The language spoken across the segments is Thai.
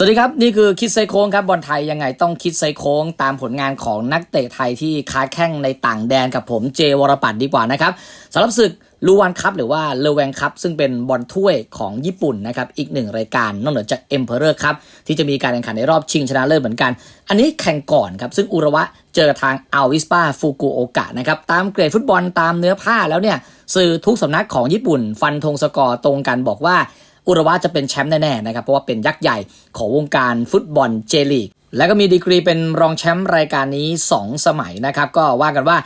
สวัสดีครับ นี่คือคิดไซโค้งครับบอลไทยยังไงต้องคิดไซโค้งตามผลงานของนักเตะไทยที่ค้าแข้งในต่างแดนกับผมเจวรปัตดีกว่านะครับสำหรับศึกลูวันคัพหรือว่าเลแวงคัพซึ่งเป็นบอลถ้วยของญี่ปุ่นนะครับอีกหนึ่งรายการนอกเหนือจากเอ็มเพอเรอร์ครับที่จะมีการแข่งขันในรอบชิงชนะเลิศเหมือนกัน อันนี้แข่งก่อนครับซึ่งอุระวะเจอทางอัลวิสปาฟูกุโอกะนะครับตามเกรดฟุตบอลตามเนื้อผ้าแล้วเนี่ยสื่อทุกสำนักของญี่ปุ่น ฟันธงสกอร์ตรงกันบอกว่า อุระวะจะเป็นแชมป์แน่ๆนะครับเพราะว่าเป็นยักษ์ใหญ่ของวงการฟุตบอลเจลีกแล้วก็มีดีกรีเป็นรองแชมป์รายการนี้ 2 สมัยนะครับ ก็ว่ากันว่า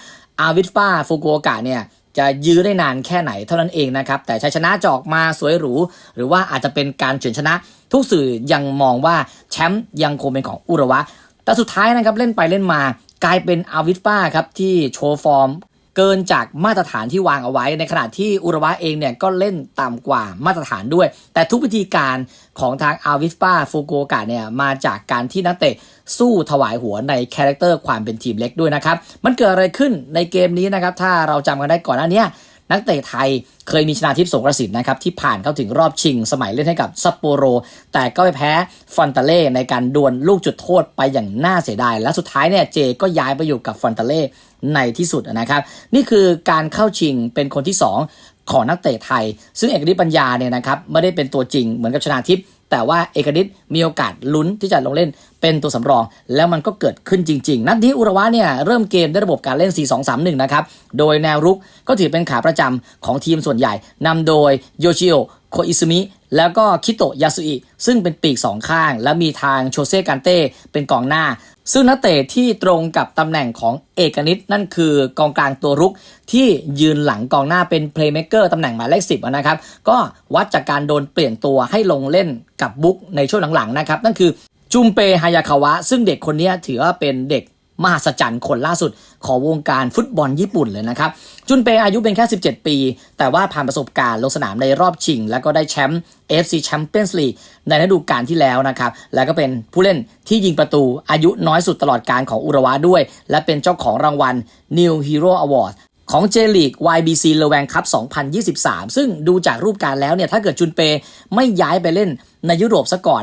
อาวิสปาฟูกุโอกะเนี่ยจะยื้อได้นานแค่ไหนเท่านั้นเองนะครับ แต่ชัยชนะจออกมาสวยหรู หรือว่าอาจจะเป็นการเฉือนชนะ ทุกสื่อยังมองว่าแชมป์ยังคงเป็นของอุระวะ แต่สุดท้ายนะครับเล่นไปเล่นมากลายเป็นอาวิสปาครับที่โชว์ฟอร์ม เกินจากมาตรฐานที่วางเอาไว้ ในขณะที่อุระวะเองเนี่ยก็เล่นต่ำกว่ามาตรฐานด้วย แต่ทุกวิธีการของทางอาวิสปาฟูโกกะเนี่ยมาจากการที่นักเตะสู้ถวายหัวในคาแรคเตอร์ความเป็นทีมเล็กด้วยนะครับ มันเกิดอะไรขึ้นในเกมนี้นะครับ ถ้าเราจำกันได้ก่อนหน้านี้ นักเตะไทยเคยมีชนาทิพย์สงกระสินนะครับที่ผ่านเข้าถึงรอบชิงสมัยเล่นให้กับซัปโปโร แต่ก็ไปแพ้ฟอนตาเล่ในการดวลลูกจุดโทษไปอย่างน่าเสียดาย และสุดท้ายเนี่ยเจก็ย้ายไปอยู่กับฟอนตาเล่ในที่สุดนะครับ นี่คือการเข้าชิงเป็นคนที่ 2 ของนักเตะไทย ซึ่งเอกฤทธิ์ปัญญาเนี่ยนะครับไม่ได้เป็นตัวจริงเหมือนกับชนาทิพย์แต่ว่าเอกฤทธิ์มีโอกาสลุ้นที่จะลงเล่นเป็นตัวสำรอง แล้วมันก็เกิดขึ้นจริง ๆ นัดนี้อุระวะเนี่ยเริ่มเกมด้วยระบบการเล่น 4-2-3-1 นะครับ โดยแนวรุกก็ถือเป็นขาประจำของทีมส่วนใหญ่นำโดยโยชิโอโคอิซุมิ แล้วก็คิโตะยาสุอิซึ่งเป็นปีกสองข้าง และมีทางโชเซ่กันเต้เป็นกองหน้า ซึ่งนักเตะที่ตรงกับตำแหน่งของเอกนิตนั่นคือกองกลางตัวรุกที่ยืนหลังกองหน้าเป็นเพลย์เม k เกอร์ตำแหน่งหมายเลขสิบนะครับ ก็วัดจากการโดนเปลี่ยนตัวให้ลงเล่นกับบุ๊กในช่วงหลังๆนะครับนั่นคือจุมเปฮายาคาวะ ซึ่งเด็กคนนี้ถือว่าเป็นเด็ก มหัศจรรย์คนล่าสุดของวงการฟุตบอลญี่ปุ่นเลยนะครับ จุนเปอายุเป็นแค่ 17 ปี แต่ว่าผ่านประสบการณ์ลงสนามในรอบชิง แล้วก็ได้แชมป์ AFC Champions League ในฤดูกาลที่แล้วนะครับ แล้วก็เป็นผู้เล่นที่ยิงประตูอายุน้อยสุดตลอดการของอุรวะด้วย และเป็นเจ้าของรางวัล New Hero Award ของ J League YBC l e w a n Cup 2023 ซึ่งดูจากรูปการแล้วเนี่ย ถ้าเกิดจุนเปไม่ย้ายไปเล่นในยุโรปซะก่อน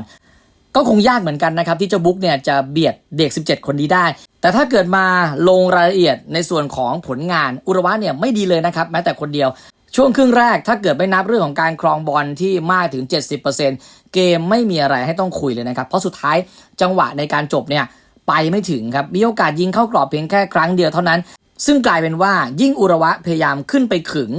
ก็คงยากเหมือนกันนะครับ ที่เจ้าบุ๊กเนี่ยจะเบียดเด็ก 17 คนนี้ได้ แต่ถ้าเกิดมาลงรายละเอียดในส่วนของผลงานอุระวะเนี่ยไม่ดีเลยนะครับ แม้แต่คนเดียว ช่วงครึ่งแรกถ้าเกิดไม่นับเรื่องของการครองบอลที่มากถึง 70%เกมไม่มีอะไรให้ต้องคุยเลยนะครับ เพราะสุดท้ายจังหวะในการจบเนี่ยไปไม่ถึงครับมีโอกาสยิงเข้ากรอบเพียงแค่ครั้งเดียวเท่านั้น ซึ่งกลายเป็นว่ายิ่งอุระวะพยายามขึ้นไปขึง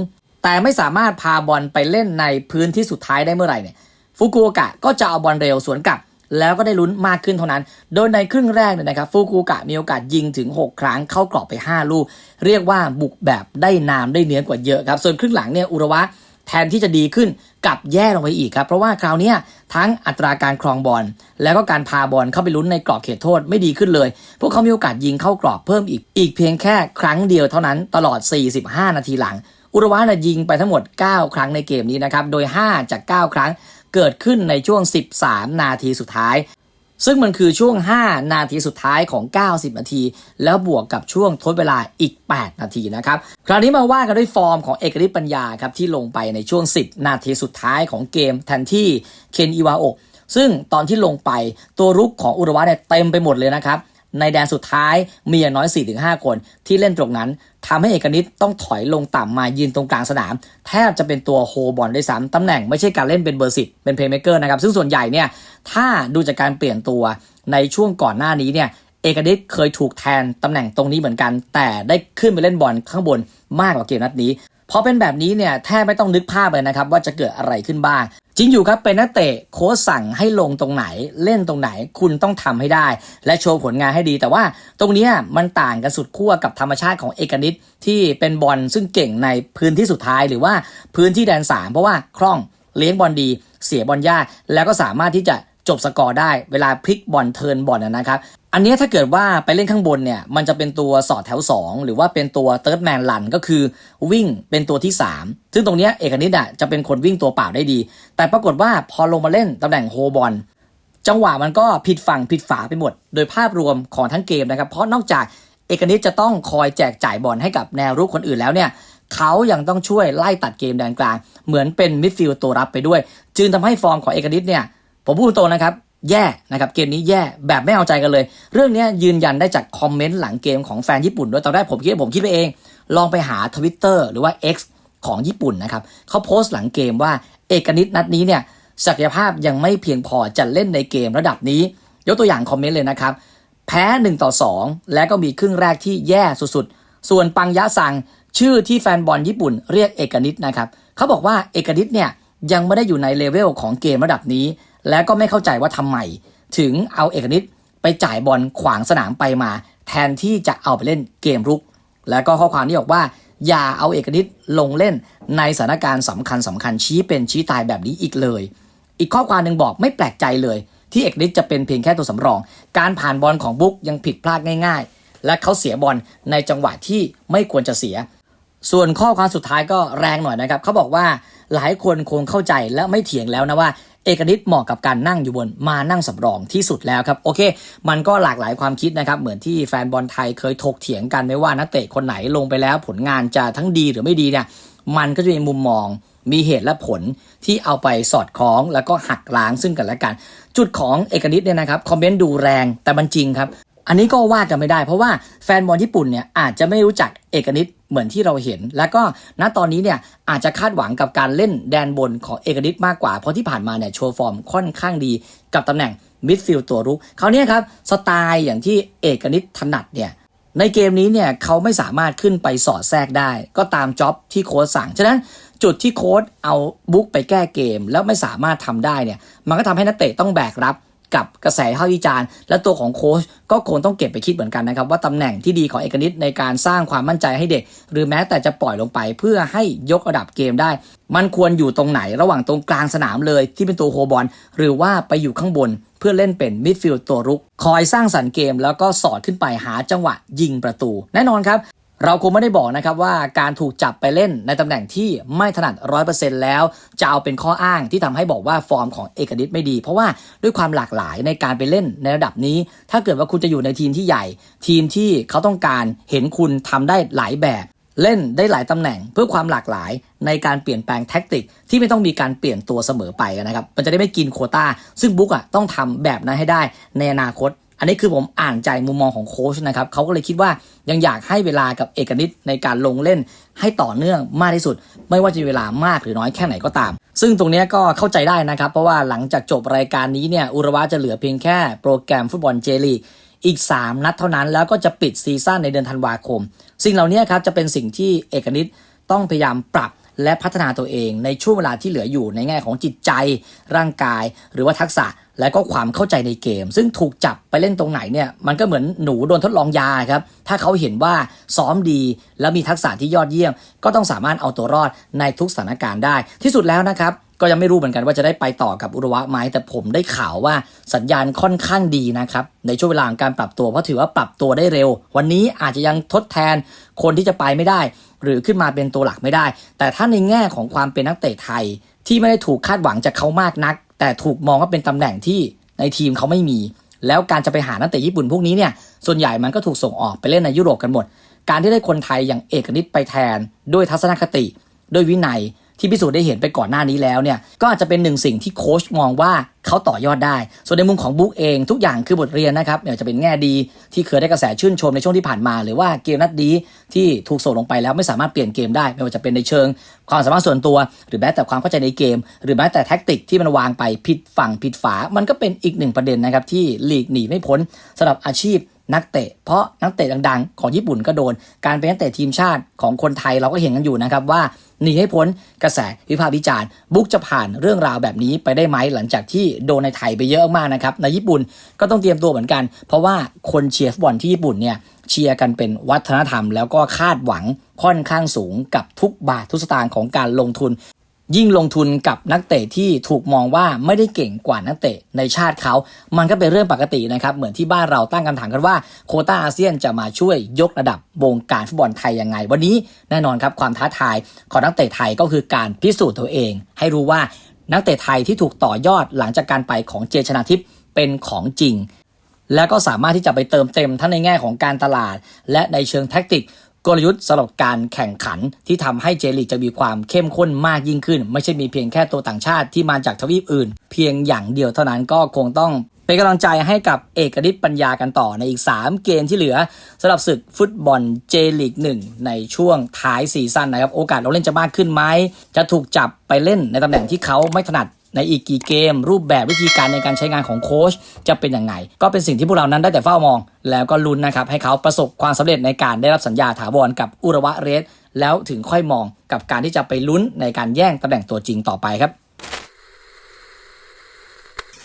แต่ไม่สามารถพาบอลไปเล่นในพื้นที่สุดท้ายได้เมื่อไหร่เนี่ยฟุกุโอกะก็จะเอาบอลเร็วสวนกลับ แล้วก็ได้ลุ้นมากขึ้นเท่านั้น โดยในครึ่งแรกเนี่ยนะครับฟูกุโอกะมีโอกาสยิงถึง 6 ครั้งเข้ากรอบไป 5 ลูก เรียกว่าบุกแบบได้น้ำได้เนื้อกว่าเยอะครับ ส่วนครึ่งหลังเนี่ยอุระวะแทนที่จะดีขึ้นกลับแย่ลงไปอีกครับ เพราะว่าคราวนี้ทั้งอัตราการครองบอล แล้วก็การพาบอลเข้าไปลุ้นในกรอบเขตโทษไม่ดีขึ้นเลย พวกเขามีโอกาสยิงเข้ากรอบเพิ่มอีกอีกเพียงแค่ครั้งเดียวเท่านั้นตลอด 45 นาทีหลัง อุระวะนะยิงไปทั้งหมด 9 ครั้งในเกมนี้นะครับ โดย 5 จาก 9 ครั้ง เกิดขึ้นในช่วง 13 นาทีสุดท้าย ซึ่งมันคือช่วง 5 นาทีสุดท้ายของ 90 นาที แล้วบวกกับช่วงทดเวลาอีก 8 นาทีนะครับ คราวนี้มาว่ากันด้วยฟอร์มของเอกฤทธิ์ปัญญาครับที่ลงไปในช่วง 10 นาทีสุดท้ายของเกมแทนที่เคนอิวาโอซึ่งตอนที่ลงไปตัวรุกของอุระวะเนี่ยเต็มไปหมดเลยนะครับ ในแดนสุดท้ายมีอย่างน้อย 4-5 คนที่เล่นตรงนั้นทำให้เอกนิตต้องถอยลงต่ำมายืนตรงกลางสนาม แทบจะเป็นตัวโฮบอลด้วยซ้ำตำแหน่งไม่ใช่การเล่นเป็นเบอร์สิบเป็นเพลย์เมเกอร์นะครับ ซึ่งส่วนใหญ่เนี่ยถ้าดูจากการเปลี่ยนตัวในช่วงก่อนหน้านี้เนี่ยเอกนิตเคยถูกแทนตำแหน่งตรงนี้เหมือนกัน แต่ได้ขึ้นไปเล่นบอลข้างบนมากกว่าเกมนัดนี้พอเป็นแบบนี้เนี่ยแทบไม่ต้องนึกภาพเลยนะครับว่าจะเกิดอะไรขึ้นบ้าง จริงอยู่ครับเป็นนักเตะโค้ชสั่งให้ลงตรงไหนเล่นตรงไหนคุณต้องทำให้ได้ และโชว์ผลงานให้ดี แต่ว่าตรงนี้มันต่างกันสุดขั้วกับธรรมชาติของเอกนิตที่เป็นบอลซึ่งเก่งในพื้นที่สุดท้ายหรือว่าพื้นที่แดนสามเพราะว่าคล่องเลี้ยงบอลดี เสียบอลยากแล้วก็สามารถที่จะ จบสกอร์ได้เวลาพลิกบอลเทินบอลนะครับ อันนี้ถ้าเกิดว่าไปเล่นข้างบนเนี่ย มันจะเป็นตัวสอดแถว 2 หรือว่าเป็นตัวเติร์ดแมนลันก็คือวิ่งเป็นตัวที่ 3 ซึ่งตรงนี้เอกนิตอะจะเป็นคนวิ่งตัวเปล่าได้ดี แต่ปรากฏว่าพอลงมาเล่นตำแหน่งโฮบอลจังหวะมันก็ผิดฝั่งผิดฝาไปหมด โดยภาพรวมของทั้งเกมนะครับ เพราะนอกจากเอกนิตจะต้องคอยแจกจ่ายบอลให้กับแนวรุกคนอื่นแล้วเนี่ยเขายังต้องช่วยไล่ตัดเกมแดนกลาง เหมือนเป็นมิดฟิลด์ตัวรับไปด้วย จึงทำให้ฟอร์มของเอกนิตเนี่ย ผมพูดตรงนะครับ แย่นะครับเกมนี้แย่แบบไม่เอาใจกันเลย เรื่องนี้ยืนยันได้จากคอมเมนต์หลังเกมของแฟนญี่ปุ่นด้วยตอนแรกผมคิดผมคิดไปเอง ลองไปหาทวิตเตอร์หรือว่า X ของญี่ปุ่นนะครับเขาโพสต์หลังเกมว่าเอกนิตนัดนี้เนี่ยศักยภาพยังไม่เพียงพอจะเล่นในเกมระดับนี้ ยกตัวอย่างคอมเมนต์เลยนะครับ แพ้1ต่อ2 และก็มีครึ่งแรกที่แย่สุดๆ ส่วนปังยะซังชื่อที่แฟนบอลญี่ปุ่นเรียกเอกนิตนะครับเขาบอกว่าเอกนิตเนี่ยยังไม่ได้อยู่ในเลเวลของเกมระดับนี้ และก็ไม่เข้าใจว่าทำไมถึงเอาเอกนิตไปจ่ายบอลขวางสนามไปมา แทนที่จะเอาไปเล่นเกมรุก แล้วก็ข้อความนี้บอกว่า อย่าเอาเอกนิตลงเล่นในสถานการณ์สำคัญสำคัญชี้เป็นชี้ตายแบบนี้อีกเลย อีกข้อความหนึ่งบอกไม่แปลกใจเลย ที่เอกนิตจะเป็นเพียงแค่ตัวสำรอง การผ่านบอลของบุ๊กยังผิดพลาดง่าย ๆ และเขาเสียบอลในจังหวะที่ไม่ควรจะเสียส่วนข้อความสุดท้ายก็แรงหน่อยนะครับ เขาบอกว่าหลายคนคงเข้าใจและไม่เถียงแล้วนะว่า เอกนิตเหมาะกับการนั่งอยู่บนมานั่งสำรองที่สุดแล้วครับโอเค มันก็หลากหลายความคิดนะครับเหมือนที่แฟนบอลไทยเคยถกเถียงกันไม่ว่านักเตะคนไหนลงไปแล้ว ผลงานจะทั้งดีหรือไม่ดีเนี่ยมันก็จะมีมุมมองมีเหตุและผลที่เอาไปสอดคล้องแล้วก็หักล้างซึ่งกันและกัน จุดของเอกนิตเนี่ยนะครับ คอมเมนต์ดูแรงแต่มันจริงครับ อันนี้ก็ว่ากันไม่ได้ เพราะว่าแฟนบอลญี่ปุ่นเนี่ยอาจจะไม่รู้จักเอกนิตเหมือนที่เราเห็น แล้วก็ณตอนนี้เนี่ยอาจจะคาดหวังกับการเล่นแดนบนของเอกนิตมากกว่า เพราะที่ผ่านมาเนี่ยโชว์ฟอร์มค่อนข้างดีกับตำแหน่งมิดฟิลด์ตัวรุกคราวนี้ครับสไตล์อย่างที่เอกนิตถนัดเนี่ยในเกมนี้เนี่ยเขาไม่สามารถขึ้นไปสอดแทรกได้ ก็ตามจ็อบที่โค้ชสั่ง ฉะนั้นจุดที่โค้ชเอาบุ๊กไปแก้เกม แล้วไม่สามารถทำได้เนี่ยมันก็ทำให้นักเตะต้องแบกรับ กับกระแสข้าวิจารณ์ และตัวของโค้ชก็คงต้องเก็บไปคิดเหมือนกันนะครับ ว่าตำแหน่งที่ดีของเอกนิตในการสร้างความมั่นใจให้เด็ก หรือแม้แต่จะปล่อยลงไปเพื่อให้ยกระดับเกมได้ มันควรอยู่ตรงไหนระหว่างตรงกลางสนามเลย ที่เป็นตัวโฮบอลหรือว่าไปอยู่ข้างบนเพื่อเล่นเป็นมิดฟิลด์ตัวรุก คอยสร้างสรรค์เกม แล้วก็สอดขึ้นไปหาจังหวะยิงประตู แน่นอนครับ เราคงไม่ได้บอกนะครับว่าการถูกจับไปเล่นในตำแหน่งที่ไม่ถนัดร้อยเปอร์เซ็นต์แล้ว จะเอาเป็นข้ออ้างที่ทำให้บอกว่าฟอร์มของเอกนิตไม่ดี เพราะว่าด้วยความหลากหลายในการไปเล่นในระดับนี้ ถ้าเกิดว่าคุณจะอยู่ในทีมที่ใหญ่ ทีมที่เขาต้องการเห็นคุณทำได้หลายแบบเล่นได้หลายตำแหน่งเพื่อความหลากหลายในการเปลี่ยนแปลงแท็กติก ที่ไม่ต้องมีการเปลี่ยนตัวเสมอไปนะครับ มันจะได้ไม่กินโคตาซึ่งบุ๊กอะต้องทำแบบนั้นให้ได้ในอนาคต อันนี้คือผมอ่านใจมุมมองของโค้ชนะครับเขาก็เลยคิดว่ายังอยากให้เวลากับเอกนิตในการลงเล่นให้ต่อเนื่องมากที่สุด ไม่ว่าจะเวลามากหรือน้อยแค่ไหนก็ตาม ซึ่งตรงนี้ก็เข้าใจได้นะครับ เพราะว่าหลังจากจบรายการนี้เนี่ยอุระวะจะเหลือเพียงแค่โปรแกรมฟุตบอลเจลีอีก 3 นัดเท่านั้นแล้วก็จะปิดซีซั่นในเดือนธันวาคม สิ่งเหล่านี้ครับจะเป็นสิ่งที่เอกนิตต้องพยายามปรับและพัฒนาตัวเองในช่วงเวลาที่เหลืออยู่ในแง่ของจิตใจ ร่างกาย หรือว่าทักษะ และก็ความเข้าใจในเกม ซึ่งถูกจับไปเล่นตรงไหนเนี่ยมันก็เหมือนหนูโดนทดลองยาครับ ถ้าเขาเห็นว่าซ้อมดี แล้วมีทักษะที่ยอดเยี่ยม ก็ต้องสามารถเอาตัวรอดในทุกสถานการณ์ได้ ที่สุดแล้วนะครับก็ยังไม่รู้เหมือนกันว่าจะได้ไปต่อกับอุระวะไหมแต่ผมได้ข่าวว่าสัญญาณค่อนข้างดีนะครับในช่วงเวลาการปรับตัวเพราะถือว่าปรับตัวได้เร็ว วันนี้อาจจะยังทดแทนคนที่จะไปไม่ได้ หรือขึ้นมาเป็นตัวหลักไม่ได้ แต่ถ้าในแง่ของความเป็นนักเตะไทยที่ไม่ได้ถูกคาดหวังจากเขามากนัก แต่ถูกมองว่าเป็นตำแหน่งที่ในทีมเขาไม่มี แล้วการจะไปหานักเตะญี่ปุ่นพวกนี้เนี่ยส่วนใหญ่มันก็ถูกส่งออกไปเล่นในยุโรปกันหมด การที่ได้คนไทยอย่างเอกนิตไปแทน ด้วยทัศนคติ ด้วยวินัย ที่พิสูจน์ได้เห็นไปก่อนหน้านี้แล้วเนี่ยก็อาจจะเป็นหนึ่งสิ่งที่โค้ชมองว่าเขาต่อยอดได้ ส่วนในมุมของบุ๊กเองทุกอย่างคือบทเรียนนะครับเนี่ยจะเป็นแง่ดีที่เคยได้กระแสชื่นชมในช่วงที่ผ่านมา หรือว่าเกมนัดดีที่ถูกส่งลงไปแล้วไม่สามารถเปลี่ยนเกมได้ไม่ว่าจะเป็นในเชิง ความสามารถส่วนตัว หรือแม้แต่ความเข้าใจในเกม หรือแม้แต่แท็กติกที่มันวางไปผิดฝั่งผิดฝา มันก็เป็นอีกหนึ่งประเด็นนะครับที่หลีกหนีไม่พ้นสำหรับอาชีพ นักเตะ เพราะนักเตะดังๆ ของญี่ปุ่นก็โดน การเป็นนักเตะทีมชาติของคนไทยเราก็เห็นกันอยู่นะครับว่าหนีให้พ้นกระแสวิพากษ์วิจารณ์ บุ๊กจะผ่านเรื่องราวแบบนี้ไปได้ไหมหลังจากที่โดนในไทยไปเยอะมากนะครับในญี่ปุ่นก็ต้องเตรียมตัวเหมือนกัน เพราะว่าคนเชียร์ฟุตบอลที่ญี่ปุ่นเนี่ยเชียร์กันเป็นวัฒนธรรม แล้วก็คาดหวังค่อนข้างสูงกับทุกบาททุกสตางค์ของการลงทุน ยิ่งลงทุนกับนักเตะที่ถูกมองว่าไม่ได้เก่งกว่านักเตะในชาติเขา มันก็เป็นเรื่องปกตินะครับ เหมือนที่บ้านเราตั้งคำถามกันว่าโคต้าอาเซียนจะมาช่วยยกระดับวงการฟุตบอลไทยยังไง วันนี้แน่นอนครับความท้าทายของนักเตะไทยก็คือการพิสูจน์ตัวเอง ให้รู้ว่านักเตะไทยที่ถูกต่อยอดหลังจากการไปของเจชนาทิพย์เป็นของจริง แล้วก็สามารถที่จะไปเติมเต็มทั้งในแง่ของการตลาด และในเชิงแท็กติก กลยุทธ์สำหรับการแข่งขันที่ทำให้เจลีกจะมีความเข้มข้นมากยิ่งขึ้น ไม่ใช่มีเพียงแค่ตัวต่างชาติที่มาจากทวีปอื่น เพียงอย่างเดียวเท่านั้นก็คงต้องเป็นกำลังใจให้กับเอกฤทธิ์ปัญญากันต่อในอีก 3 เกมที่เหลือสำหรับศึกฟุตบอลเจลีก1ในช่วงท้ายซีซั่นนะครับ โอกาสเราเล่นจะมากขึ้นไหมจะถูกจับไปเล่นในตำแหน่งที่เขาไม่ถนัด ในอีกกี่เกม รูปแบบวิธีการในการใช้งานของโค้ชจะเป็นยังไง ก็เป็นสิ่งที่พวกเรานั้นได้แต่เฝ้ามอง แล้วก็ลุ้นนะครับให้เขาประสบความสำเร็จในการได้รับสัญญาถาวรกับอุระวะเรสแล้วถึงค่อยมองกับการที่จะไปลุ้นในการแย่งตำแหน่งตัวจริงต่อไปครับ